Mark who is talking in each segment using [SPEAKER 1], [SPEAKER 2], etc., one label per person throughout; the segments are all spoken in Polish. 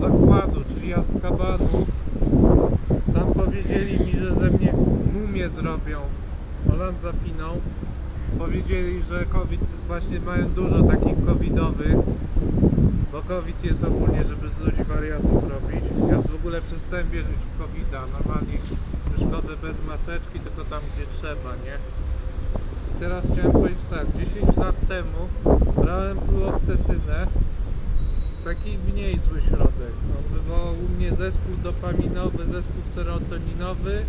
[SPEAKER 1] zakładu, czyli Azkabanu. Tam powiedzieli mi, że ze mnie mumię zrobią. Holand zapinął. Powiedzieli, że COVID właśnie mają dużo takich covidowych. Bo COVID jest ogólnie, żeby z ludzi wariatów robić. Ja w ogóle przestałem wierzyć w COVID-a. Normalnie już bez maseczki, tylko tam gdzie trzeba, nie? Teraz chciałem powiedzieć tak, 10 lat temu brałem fluoksetynę, taki mniej zły środek. On wywołał u mnie zespół dopaminowy, zespół serotoninowy,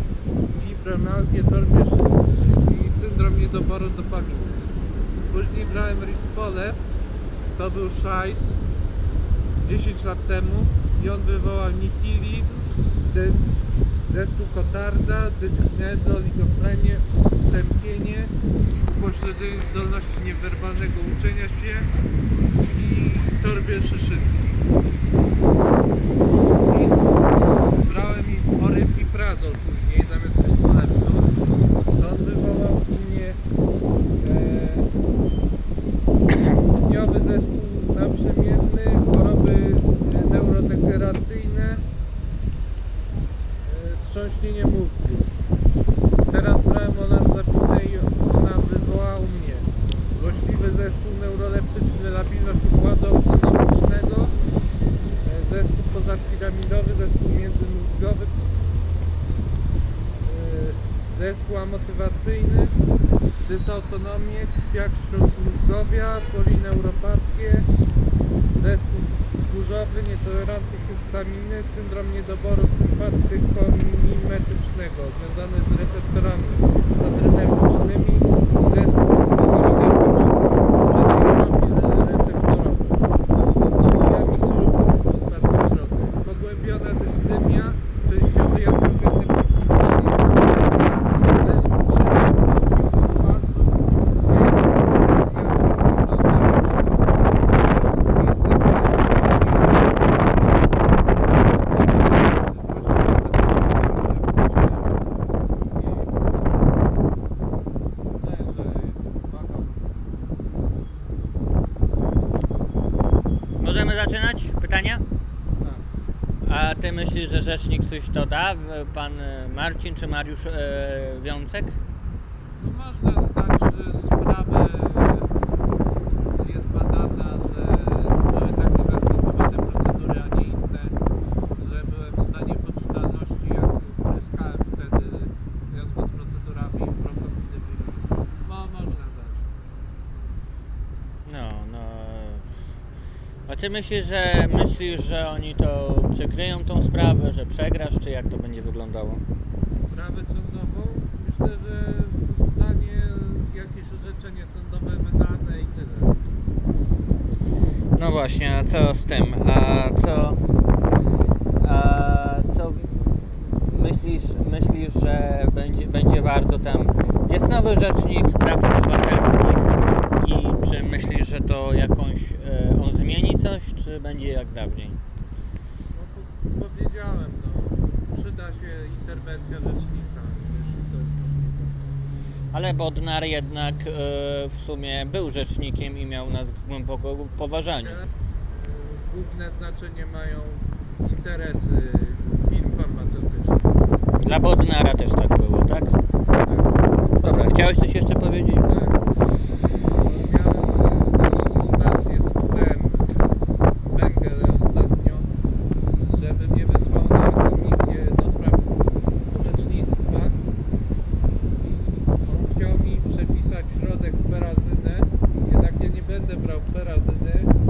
[SPEAKER 1] fibromialgię, dormiesz i syndrom niedoboru dopaminy. Później brałem Rispolep, to był szajs 10 lat temu i on wywołał nihilizm, zespół Kotarda, dysknezę, oligofrenię, tępienie, upośledzenie zdolności niewerbalnego uczenia się i torbie szyszynki. I brałem im orypiprazol później zamiast rystoleptu. To on wywołał u mnie e, zespół naprzemienny, choroby e, neurodegeneracyjne, e, wstrząśnienie mózgu. Teraz brałem olanzapinę i ona wywołała u mnie złośliwy zespół neuroleptyczny, labilność układu autonomicznego, e, zespół pozapiramidowy, zespół międzymózgowy, e, zespół amotywacyjny, dysautonomię, krwiak śródmózgowia, polineuropatię, zespół wzgórzowy, nietolerancję histaminy, syndrom niedoboru sympatykomimetycznego związany z receptorami adrenergicznymi, zespół
[SPEAKER 2] Możemy zaczynać? Pytania? A ty myślisz, że rzecznik coś doda? W- Pan Marcin czy Mariusz e, Wiącek?
[SPEAKER 1] No można dodać, że sprawy jest badana, że były takie zastosowane procedury, a nie inne, że byłem w stanie poczytalności, jak pryskałem wtedy w związku z procedurami prokowidowymi. No, można dać.
[SPEAKER 2] No, no. A ty myślisz, że myślisz, że oni to przykryją tą sprawę, że przegrasz, czy jak to będzie wyglądało?
[SPEAKER 1] Sprawę sądową, myślę, że zostanie jakieś orzeczenie sądowe wydane i tyle.
[SPEAKER 2] No właśnie, a co z tym? A co. A co myślisz, myślisz, że będzie, będzie warto tam. Jest nowy rzecznik praw obywatelskich i czy myślisz, to jakąś. E, on zmieni coś, czy będzie jak dawniej?
[SPEAKER 1] No powiedziałem, no, przyda się interwencja rzecznika, jeśli to jest możliwe.
[SPEAKER 2] Ale Bodnar jednak e, w sumie był rzecznikiem i miał nas głęboko poważaniu.
[SPEAKER 1] E, Główne znaczenie mają interesy firm farmaceutycznych.
[SPEAKER 2] Dla Bodnara też tak było, tak? Dobra, chciałeś coś jeszcze powiedzieć?
[SPEAKER 1] będę brał perazyny